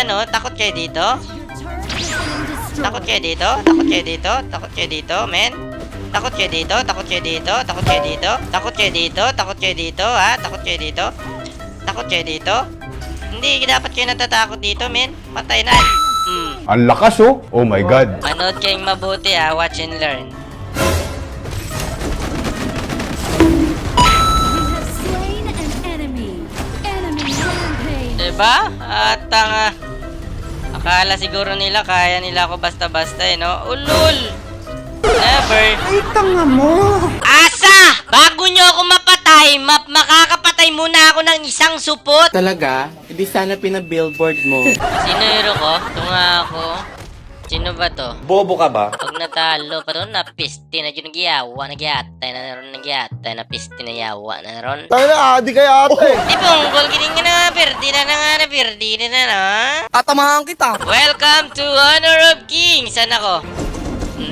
niya, no? Takot kayo dito? Takot kayo dito? Takot kayo dito? Takot kayo dito, men? Takot kayo dito? Takot kayo dito? Takot kayo dito? Takot kayo dito? Takot kayo dito, ha? Takot kayo dito? Takot kayo dito? Hindi, dapat kayo natatakot dito, men. Patay na. Hmm. Ang lakas oh. Oh my God. Manood kayong mabuti, ha? Watch and learn. Diba? At ang ah, akala siguro nila kaya nila ako basta-basta eh, no? Ulul! Never! Ay, tanga mo! Asa! Bago nyo ako mapatay, map makakapatay muna ako ng isang supot! Talaga? Hindi sana pinabillboard mo. Sino hero ko? Ito nga ako. Sino ba to? Bobo ka ba? Pag natalo, pero napisti na dyan nagyawa, nagyatay na naroon nagyatay, napisti na yawa na naroon. Tayo na, adi kaya ate! Di bongol, gining nga na, perdi na na nga na, perdi na na, no? Tatamahan kita! Welcome to Honor of Kings! Saan ako?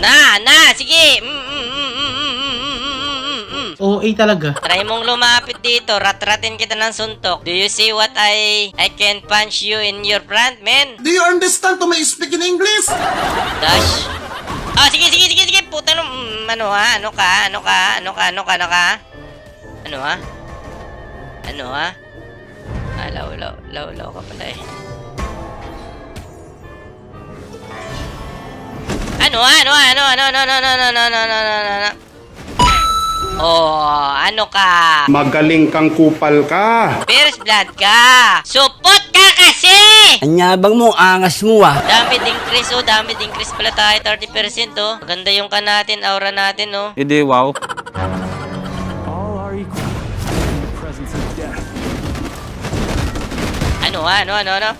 Na, na, sige! Mm, mm, mm, mm, mm, mm, mm, mm, mm, mm. OA talaga. Try mong lumapit dito, rat-ratin kita ng suntok. Do you see what I I can punch you in your front, man? Do you understand to my speak in English? Dash. Ah, sige, sige, sige. Puta no, mm, ano ha? Ano ka? Ano ka? Ano ka? Ano ka? Ano ka? Ano ha? Ano ha? Ah, law, law, law, law ka pala eh. Ano ha? Ano ha? Ano? Ano? Ano? Ano? Ano? Ano? Ano? Ano? Ano? Ano? Oh, ano ka? Magaling kang kupal ka. First blood ka! Supot ka kasi! Anyabang mo, angas mo ah. Dami ding increase oh, dami ding increase pala tayo, 30% oh. Maganda yung ka natin, aura natin oh. Hindi, wow. Ano ha? Ano, ano, ano?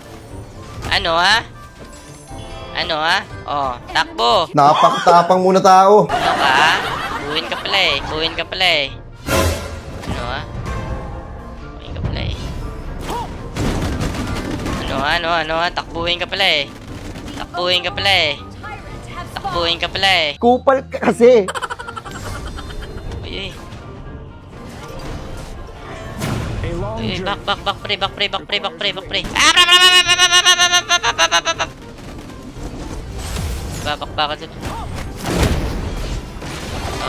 Ano ha? Ano ha? Oh, takbo. Napaktapang muna tao. Ano ka ha? Buhin ka pala eh. Buhin ka pala eh. Ano ha? Buhin ka pala eh. Ano ha? Ano, ano ha? Takbuhin ka pala eh. Takbuhin ka pala eh. Takbuhin ka pala eh. Kupal ka kasi. Uy, uy. Uy, back, back, back, pre, back, pre, back, pre, back, pre, back, pre. Ah, bra, bra, bra, bra, bra, bra, bra, bra, bra, bra, bra, bra, bra, bra. Babak, baka dun.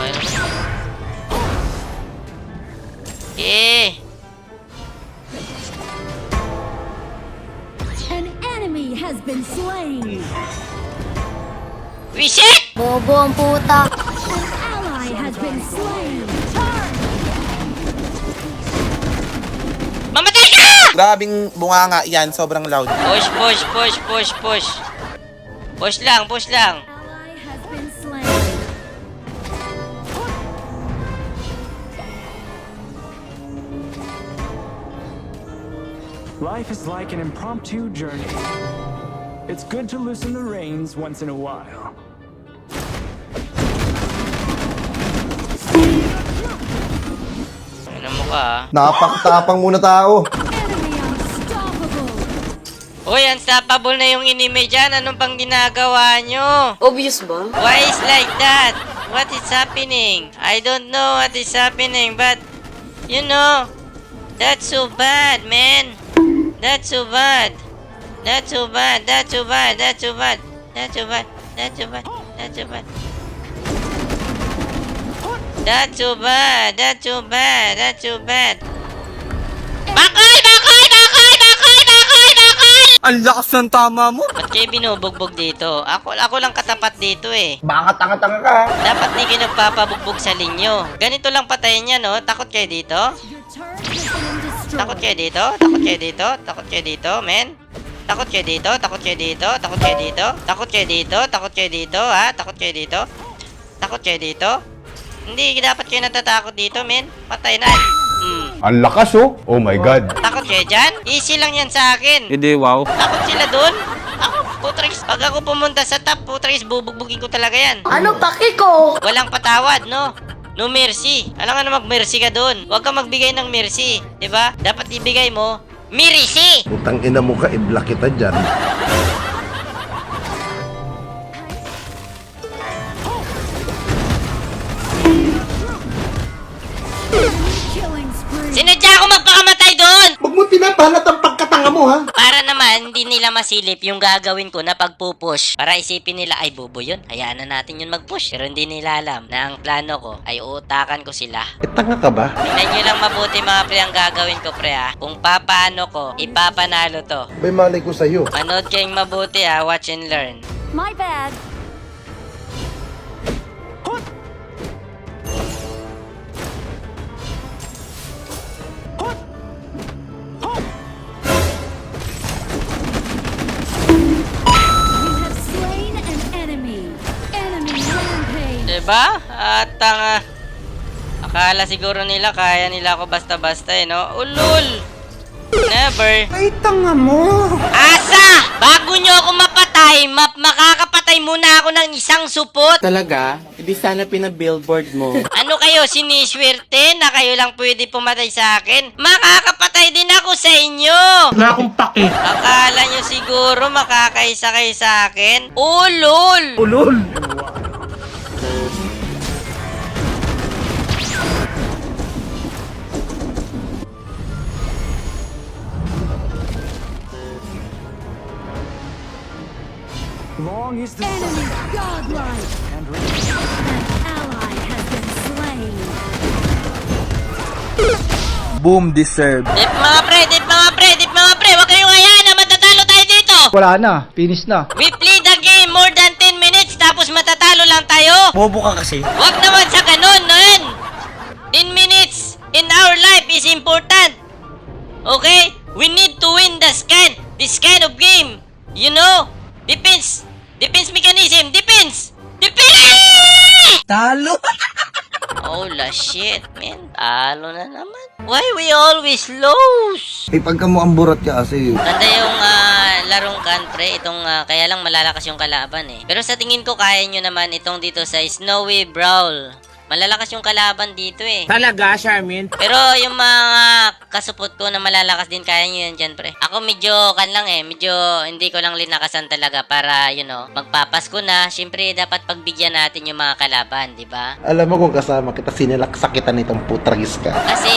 Okay. Eh, An enemy has been slain. Wisit! Bobo ang puta. An ally has been slain. Mamatay ka! Grabing bunganga yan, sobrang loud. Push, push, push, push, push. Push lang, push lang. Life is like an impromptu journey. It's good to loosen the reins once in a while. Ano mo ka? Napaktapang muna tao. Uy, unstoppable na yung enemy dyan. Anong pang ginagawa nyo? Obvious ba? Why is like that? What is happening? I don't know what is happening, but you know, that's so bad, man. That's so bad. That's so bad. That's so bad. That's so bad. That's so bad. That's so bad. That's so bad. That's so bad. That's so bad. That's so bad. Bakay! Bakay! Bakay! Bakay! Bakay! Bakay! Ang lakas ng tama mo. Ba't kayo binubugbog dito? Ako, ako lang katapat dito eh. Baka tanga-tanga ka. Dapat di kayo nagpapabugbog sa linyo. Ganito lang patayin niya, no? Takot kayo dito? Takot kayo dito? Takot kayo dito? Takot kayo dito, men? Takot kayo dito? Takot kayo dito? Takot kayo dito? Takot kayo dito? Takot kayo dito, ha? Takot kayo dito? Takot kayo dito? Hindi, dapat kayo natatakot dito, men. Patay na. Hmm. Ang lakas oh. Oh my God. Takot kayo dyan? Easy lang yan sa akin. Hindi, wow. Takot sila dun? Ako, putrix. Pag ako pumunta sa top, putrix, bubugbugin ko talaga yan. Ano paki ko? Walang patawad, no? No mercy. Alam nga na mag-mercy ka doon. Huwag ka magbigay ng mercy. ba? Dapat ibigay mo, mercy! Utang ina mo ka, i-block kita dyan. Sinadya ako magpakamatay doon! Huwag mo pinapalat ang pagkatanga mo ha? Para naman, hindi nila masilip yung gagawin ko na pagpupush. Para isipin nila, ay bobo yun. Hayaan na natin yun mag-push. Pero hindi nila alam na ang plano ko ay uutakan ko sila. Eh, tanga ka ba? Tingnan nyo lang mabuti mga pre ang gagawin ko pre ha. Kung papaano ko, ipapanalo to. May malay ko sa'yo. Manood kayong mabuti ha, watch and learn. My bad. Diba? At ang ah, akala siguro nila kaya nila ako basta-basta eh, no? Ulul! Never. Ay, tanga mo! Asa! Bago nyo ako mapatay, map makakapatay muna ako ng isang supot. Talaga? Hindi sana pinabillboard mo. Ano kayo, siniswerte na kayo lang pwede pumatay sa akin? Makakapatay din ako sa inyo! Wala akong pake. Akala nyo siguro makakaisa kayo sa akin? Ulol! Ulol! Long is the Enemy godlike. and An ally has been slain. Boom deserved. Dip mga pre, dip mga pre, dip mga pre, huwag kayong hayaan na matatalo tayo dito! Wala na, finish na. We play the game more than 10 minutes tapos matatalo lang tayo! Bobo ka kasi. Huwag naman sa ganun, nun! 10 minutes in our life is important! Okay? We need to win this kind, this kind of game! You know? Defense! Mechanism! Defense! Defense! Talo. Oh la shit, man. Talo na naman. Why we always lose? Eh, pagka mo ang burat ka kasi. Ganda yung ah, larong country, itong ah, kaya lang malalakas yung kalaban eh. Pero sa tingin ko kaya nyo naman itong dito sa Snowy Brawl. Malalakas yung kalaban dito eh. Talaga, Charmin? Pero yung mga kasupot ko na malalakas din, kaya nyo yan dyan, pre. Ako medyo, kan lang eh, medyo hindi ko lang linakasan talaga para, you know, magpapasko na. Siyempre, dapat pagbigyan natin yung mga kalaban, di ba? Alam mo kung kasama kita, sinilaksa kita nitong putragis ka. Kasi,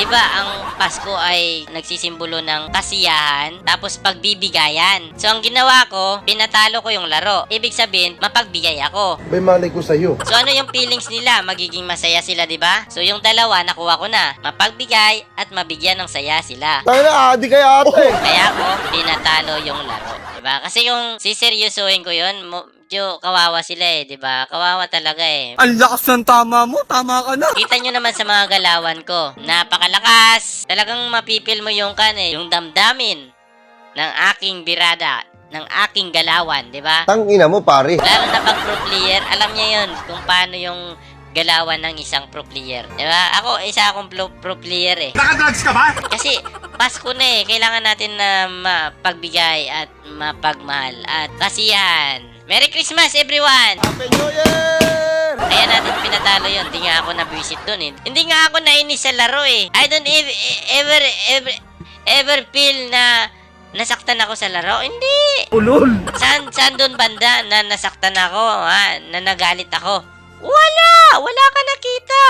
di ba, ang Pasko ay nagsisimbolo ng kasiyahan, tapos pagbibigayan. So, ang ginawa ko, pinatalo ko yung laro. Ibig sabihin, mapagbigay ako. May malay ko sa'yo. So, ano yung feelings nila? Magiging masaya sila, di ba? So, yung dalawa, nakuha ko na. Mapagbigay at mabigyan ng saya sila. Tayo na, adi kaya ate! Kaya ako, pinatalo yung laro. Diba? Kasi yung siseryosohin ko yun, mo- medyo kawawa sila eh, di ba? Kawawa talaga eh. Ang lakas ng tama mo, tama ka na! Kita nyo naman sa mga galawan ko. Napakalakas! Talagang mapipil mo yung kan eh, yung damdamin ng aking birada, ng aking galawan, di ba? Tangina mo, pare. Lalo na pag pro player, alam niya yun kung paano yung galawan ng isang pro player. Di ba? Ako, isa akong pro, pro player eh. Nakadrugs ka ba? Kasi, Pasko na eh. Kailangan natin na mapagbigay at mapagmahal at kasiyahan. Merry Christmas, everyone! Happy New Year! Kaya natin pinatalo yun. Hindi nga ako na-visit dun eh. Hindi nga ako nainis sa laro eh. I don't ev- ever, ever, ever feel na nasaktan ako sa laro. Hindi! Ulol! Saan, saan doon banda na nasaktan ako, ha? Na nagalit ako? Wala! Wala ka nakita!